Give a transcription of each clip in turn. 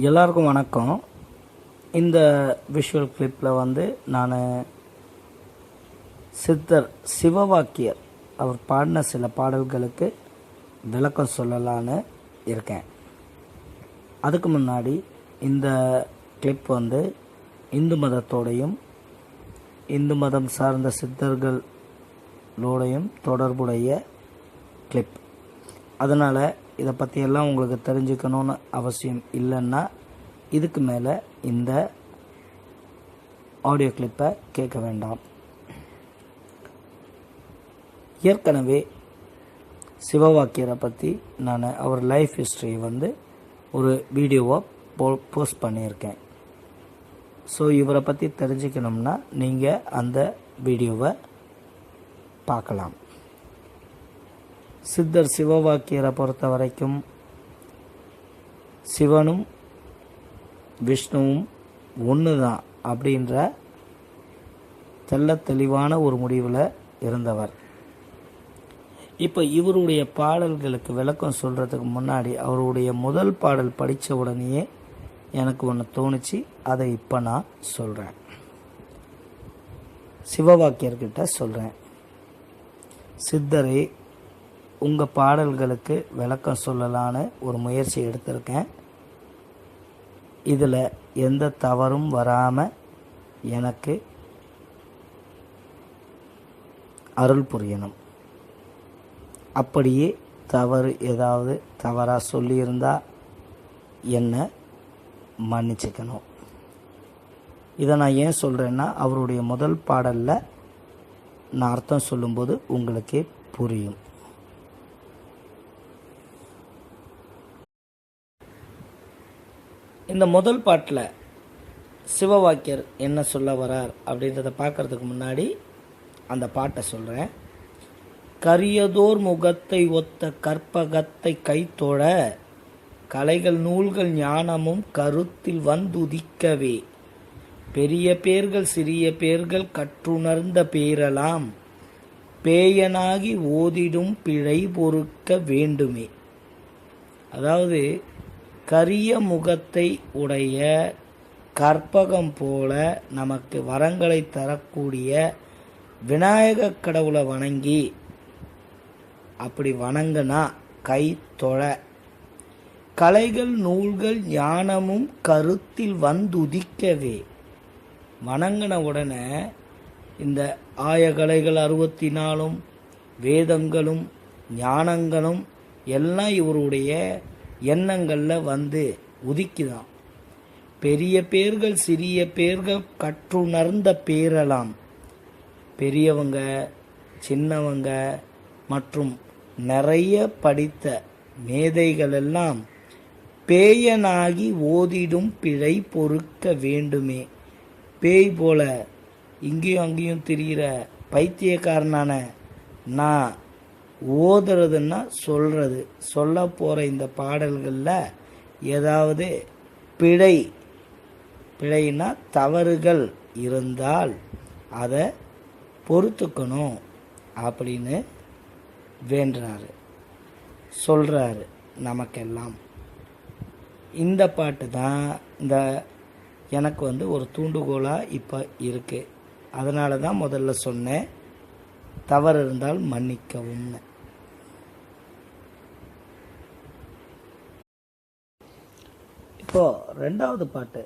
எல்லாருக்கும் வணக்கம். இந்த விஷுவல் கிளிப்பில் வந்து நான் சித்தர் சிவவாக்கியர் அவர் பாடின சில பாடல்களுக்கு விளக்கம் சொல்லலான்னு இருக்கேன். அதுக்கு முன்னாடி இந்த கிளிப் வந்து இந்து மதத்தோடையும் இந்து மதம் சார்ந்த சித்தர்களோடையும் தொடர்புடைய கிளிப் அதனால் இதை பற்றியெல்லாம் உங்களுக்கு தெரிஞ்சுக்கணும்னு அவசியம் இல்லைன்னா இதுக்கு மேலே இந்த ஆடியோ கிளிப்பை கேட்க வேண்டாம். ஏற்கனவே சிவவாக்கியரை பற்றி நான் அவர் லைஃப் ஹிஸ்ட்ரியை வந்து ஒரு வீடியோவை போ போஸ்ட் பண்ணியிருக்கேன். ஸோ இவரை பற்றி தெரிஞ்சுக்கணும்னா நீங்கள் அந்த வீடியோவை பார்க்கலாம். சித்தர் சிவவாக்கியரை பொறுத்த வரைக்கும் சிவனும் விஷ்ணுவும் ஒன்று தான் அப்படின்ற தெள்ள தெளிவான ஒரு முடிவில் இருந்தவர். இப்போ இவருடைய பாடல்களுக்கு விளக்கம் சொல்கிறதுக்கு முன்னாடி அவருடைய முதல் பாடல் படித்த உடனேயே எனக்கு ஒன்று தோணுச்சு அதை இப்போ நான் சொல்கிறேன் சிவவாக்கியர்கிட்ட சொல்கிறேன் சித்தரே உங்கள் பாடல்களுக்கு விளக்கம் சொல்லலான்னு ஒரு முயற்சி எடுத்திருக்கேன். இதில் எந்த தவறும் வராமல் எனக்கு அருள் புரியணும். அப்படியே தவறு ஏதாவது தவறாக சொல்லியிருந்தா என்னை மன்னிச்சுக்கணும். இதை நான் ஏன் சொல்கிறேன்னா அவருடைய முதல் பாடலில் நான் அர்த்தம் சொல்லும்போது உங்களுக்கே புரியும். இந்த முதல் பாட்டில் சிவவாக்கியர் என்ன சொல்ல வரார் அப்படின்றத பார்க்கறதுக்கு முன்னாடி அந்த பாட்டை சொல்கிறேன் கரியதோர் முகத்தை ஒத்த கற்பகத்தை கைத்தொழ கலைகள் நூல்கள் ஞானமும் கருத்தில் வந்துதிக்கவே. பெரிய பேர்கள் சிறிய பேர்கள் கற்றுணர்ந்த பேரலாம் பேயனாகி ஓதிடும் பிழை பொறுக்க வேண்டுமே. அதாவது கரிய முகத்தை உடைய கற்பகம் போல நமக்கு வரங்களை தரக்கூடிய விநாயக கடவுளை வணங்கி அப்படி வணங்கினா கை தொழ. கலைகள் நூல்கள் ஞானமும் கருத்தில் வந்துதிக்கவே. வணங்கின உடனே இந்த ஆயகலைகள் அறுபத்தி நாலும் வேதங்களும் ஞானங்களும் எல்லாம் இவருடைய எண்ணங்களில் வந்து உதிக்குதான் பெரிய பேர்கள் சிறிய பேர்கள் கற்றுணர்ந்த பேரலாம். பெரியவங்க சின்னவங்க மற்றும் நிறைய படித்த மேதைகளெல்லாம் பேயனாகி ஓதிடும் பிழை பொறுக்க வேண்டுமே. பேய் போல இங்கேயும் அங்கேயும் திரிகிற பைத்தியக்காரனான நான் ஓதுறதுன்னா சொல்கிறது சொல்ல போகிற இந்த பாடல்களில் ஏதாவது பிழை. பிழைனா தவறுகள் இருந்தால் அதை பொறுத்துக்கணும் அப்படின்னு வேண்டுறாரு. சொல்கிறாரு நமக்கெல்லாம். இந்த பாட்டு தான் இந்த எனக்கு வந்து ஒரு தூண்டுகோலாக இப்போ இருக்குது அதனால தான் முதல்ல சொன்னேன். தவறு இருந்தால் மன்னிக்கவும்னு. இப்போ ரெண்டாவது பாட்டு.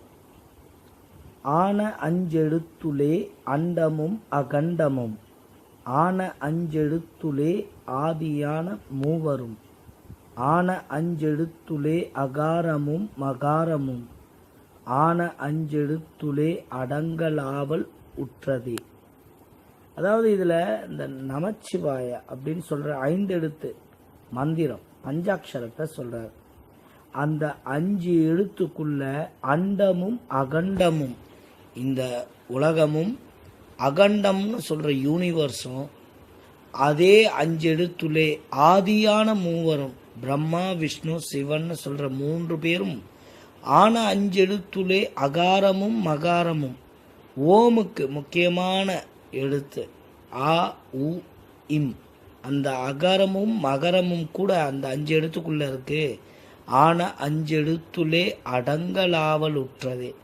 ஆன அஞ்செழுத்துலே அண்டமும் அகண்டமும் ஆன அஞ்செழுத்துலே ஆதியான மூவரும் ஆன அஞ்செழுத்துலே அகாரமும் மகாரமும் ஆன அஞ்செழுத்துலே அடங்கலாவல் உற்றதே. அதாவது இதில் இந்த நமச்சிவாய அப்படின்னு சொல்கிற ஐந்து எழுத்து மந்திரம் பஞ்சாட்சரத்தை சொல்கிறார் அந்த அஞ்சு எழுத்துக்குள்ள அண்டமும் அகண்டமும் இந்த உலகமும் அகண்டம்னு சொல்கிற யூனிவர்ஸும் அதே அஞ்சு எழுத்துலே ஆதியான மூவரும் பிரம்மா விஷ்ணு சிவன்னு சொல்கிற மூன்று பேரும் ஆன அஞ்செழுத்துலே அகாரமும் மகாரமும் ஓமுக்கு முக்கியமான எழுத்து ஆ உ இம். அந்த அகரமும் மகரமும் கூட அந்த அஞ்சு எழுத்துக்குள்ள இருக்கு. ஆன அஞ்செழுத்துலே அடங்கலாவல் உற்றது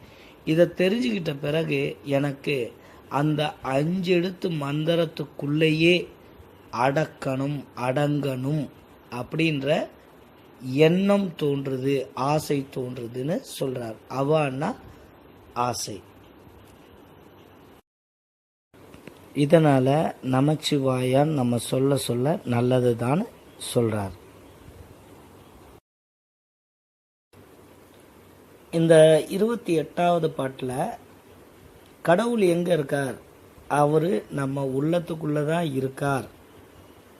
இதை தெரிஞ்சுக்கிட்ட பிறகு எனக்கு அந்த அஞ்செழுத்து மந்திரத்துக்குள்ளேயே அடக்கணும் அடங்கணும் அப்படின்ற எண்ணம் தோன்றுது ஆசை தோன்றுதுன்னு சொல்கிறார் அவான்னா ஆசை. இதனால் நமச்சிவாயான் நம்ம சொல்ல சொல்ல நல்லது தான் சொல்கிறார் இந்த இருபத்தி எட்டாவது பாட்டில் கடவுள் எங்கே இருக்கார்? அவர் நம்ம உள்ளத்துக்குள்ளே தான் இருக்கார்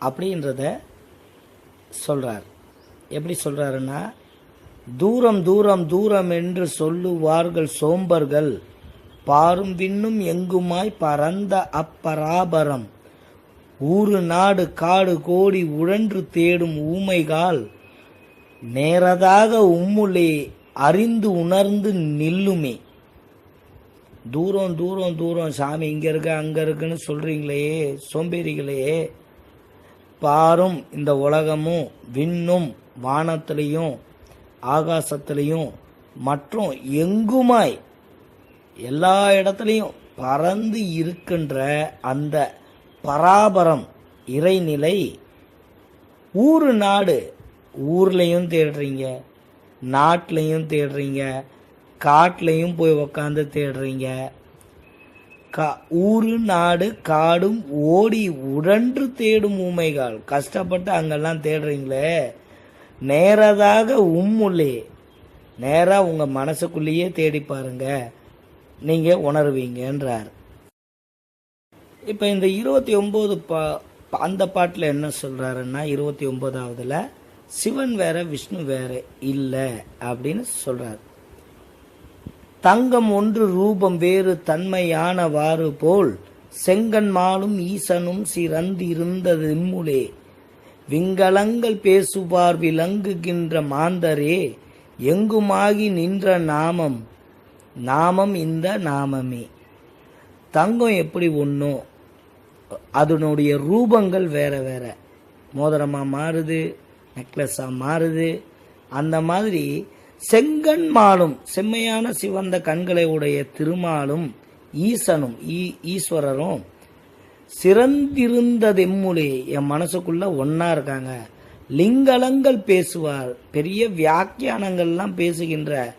அப்படின்றத சொல்கிறார் எப்படி சொல்கிறாருன்னா தூரம் தூரம் தூரம் என்று சொல்லுவார்கள் சோம்பர்கள். பாரும் விண்ணும் எங்குமாய் பரந்த அப்பராபரம். ஊறு நாடு காடு கோடி உழன்று தேடும் ஊமைகால். நேரதாக உம்முளே அறிந்து உணர்ந்து நில்லுமே. தூரம் தூரம் தூரம் சாமி இங்கே இருக்க அங்கே இருக்குன்னு சொல்கிறீங்களே சோம்பேறிகளே. பாரும் இந்த உலகமும் விண்ணும் வானத்திலையும் ஆகாசத்திலையும் மற்றும் எங்குமாய் எல்லா இடத்துலையும் பறந்து இருக்கின்ற அந்த பராபரம் இறைநிலை ஊரு நாடு ஊர்லேயும் தேடுறீங்க நாட்டிலையும் தேடுறீங்க காட்டிலையும் போய் உக்காந்து தேடுறீங்க. கா ஊரு நாடு காடும் ஓடி உழன்று தேடும் ஊமைகள். கஷ்டப்பட்டு அங்கெல்லாம் தேடுறீங்களே. நேரதாக உம்முள்ளே நேராக உங்கள் மனசுக்குள்ளேயே தேடி பாருங்கள் நீங்கள் உணர்வீங்கன்றார். இப்போ இந்த இருபத்தி ஒம்பது பா அந்த பாட்டில் என்ன சொல்கிறாருன்னா இருபத்தி ஒம்போதாவதுல சிவன் வேற விஷ்ணு வேற இல்லை அப்படின்னு சொல்கிறார் தங்கம் ஒன்று ரூபம் வேறு தன்மையானவாறு போல் செங்கன்மாலும் ஈசனும் சிறந்திருந்தது இம்முலே. விங்கலங்கள் பேசுவார் விளங்குகின்ற மாந்தரே எங்குமாகி நின்ற நாமம் நாமம் இந்த நாமமே. தங்கம் எப்படி ஒன்றும் அதனுடைய ரூபங்கள் வேறு வேறு. மோதிரமாக மாறுது நெக்லஸாக மாறுது. அந்த மாதிரி செங்கண் மாலும் செம்மையான சிவந்த கண்களை உடைய திருமாலும் ஈசனும் ஈ ஈஸ்வரரும் சிறந்திருந்ததெம்முலே. என் மனசுக்குள்ள ஒன்றா இருக்காங்க. லிங்கலங்கள் பேசுவார். பெரிய வியாக்கியானங்கள்லாம் பேசுகின்ற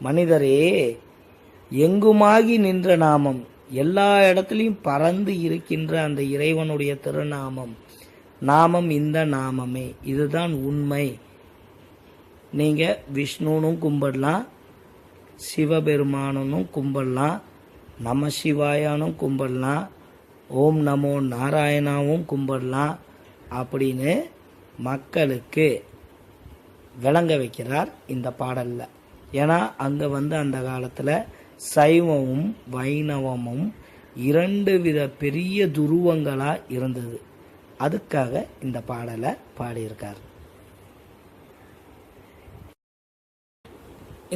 மனிதரே எங்குமாகி நின்ற நாமம்? எல்லா இடத்துலையும் பறந்து இருக்கின்ற அந்த இறைவனுடைய திருநாமம். நாமம் இந்த நாமமே. இதுதான் உண்மை. நீங்கள் விஷ்ணுனும் கும்பிடலாம் சிவபெருமானனும் கும்பிடலாம் நம சிவாயானும் கும்பிடலாம் ஓம் நமோ நாராயணாவும் கும்பிடலாம் அப்படின்னு மக்களுக்கு விளங்க வைக்கிறார் இந்த பாடலில். ஏன்னா அங்கே வந்து அந்த காலத்தில் சைவமும் வைணவமும் இரண்டு வித பெரிய துருவங்களாக இருந்தது. அதுக்காக இந்த பாடலை பாடியிருக்கார்.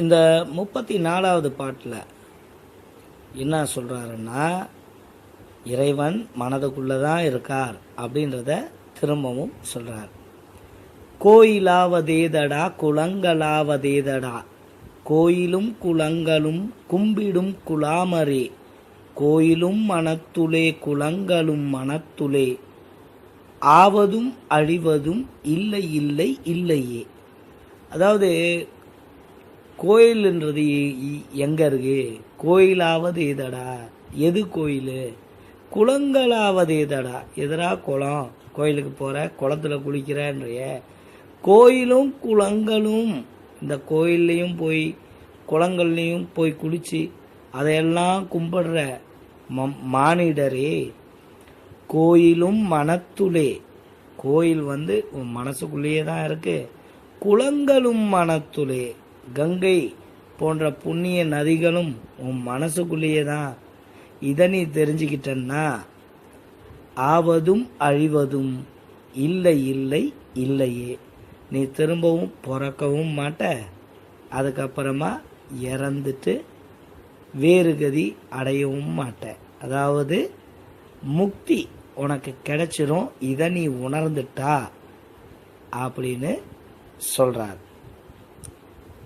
இந்த முப்பத்தி நாலாவது பாட்டில் என்ன சொல்கிறாருன்னா இறைவன் மனதுக்குள்ளே தான் இருக்கார் அப்படின்றத திரும்பவும் சொல்கிறார் கோயிலாவதேதடா குளங்களாவதேதடா கோயிலும் குளங்களும் கும்பிடும் குலாமரே கோயிலும் மனத்துளே குளங்களும் மனத்துளே ஆவதும் அழிவதும் இல்லை இல்லை இல்லையே. அதாவது கோயில்ன்றது எங்கே இருக்கு? கோயிலாவது இதடா எது கோயில்? குளங்களாவது எதடா எதரா குளம்? கோயிலுக்கு போகிற குளத்துல குளிக்கிறேன்றைய. கோயிலும் குளங்களும் இந்த கோயில்லையும் போய் குளங்கள்லையும் போய் குளித்து அதையெல்லாம் கும்பிடுற ம மானிடரே கோயிலும் மனத்துளே கோயில் வந்து உன் மனசுக்குள்ளேயே தான் இருக்கு. குளங்களும் மனத்துளே கங்கை போன்ற புண்ணிய நதிகளும் உன் மனசுக்குள்ளேயே தான். இதை நீ தெரிஞ்சுக்கிட்டன்னா ஆவதும் அழிவதும் இல்லை இல்லை இல்லையே. நீ திரும்பவும் பிறக்கவும் மாட்ட. அதுக்கப்புறமா இறந்துட்டு வேறு கதி அடையவும் மாட்ட. அதாவது முக்தி உனக்கு கிடைச்சிரும் இதை நீ உணர்ந்துட்டா அப்படின்னு சொல்கிறார்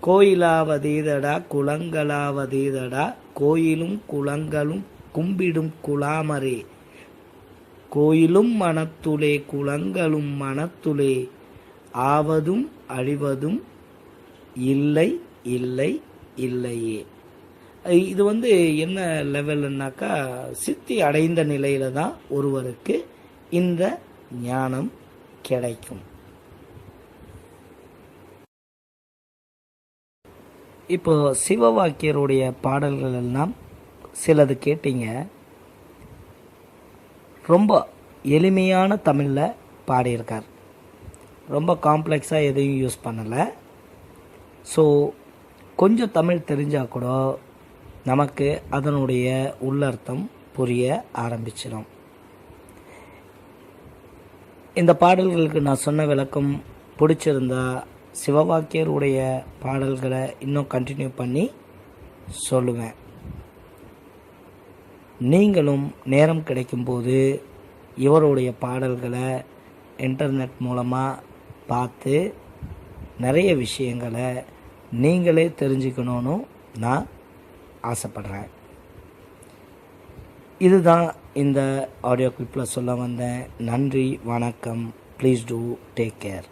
கோயிலாவதீதடா குளங்களாவதீதடா கோயிலும் குளங்களும் கும்பிடும் குலாமரே கோயிலும் மனத்துளே குளங்களும் மனத்துளே. ஆவதும் அழிவதும் இல்லை இல்லை இல்லையே. இது வந்து என்ன லெவல்னாக்கா சித்தி அடைந்த நிலையில தான் ஒருவருக்கு இந்த ஞானம் கிடைக்கும். இப்போ சிவவாக்கியருடைய பாடல்கள் எல்லாம் சிலது கேட்டீங்க. ரொம்ப எளிமையான தமிழில் பாடியிருக்கார். ரொம்ப காம்ப்ளெக்ஸாக எதையும் யூஸ் பண்ணலை. ஸோ கொஞ்சம் தமிழ் தெரிஞ்சால் கூட நமக்கு அதனுடைய உள்ளர்த்தம் புரிய ஆரம்பிச்சிடும் இந்த பாடல்களுக்கு நான் சொன்ன விளக்கம் பிடிச்சிருந்தா சிவவாக்கியருடைய பாடல்களை இன்னும் கண்டினியூ பண்ணி சொல்லுவேன். நீங்களும் நேரம் கிடைக்கும்போது இவருடைய பாடல்களை இன்டர்நெட் மூலமாக பார்த்து நிறைய விஷயங்களை நீங்களே தெரிஞ்சுக்கணும்னு நான் ஆசைப்படுறேன். இதுதான் இந்த ஆடியோ கிளிப்பில் சொல்ல வந்தேன் நன்றி வணக்கம். Please do take care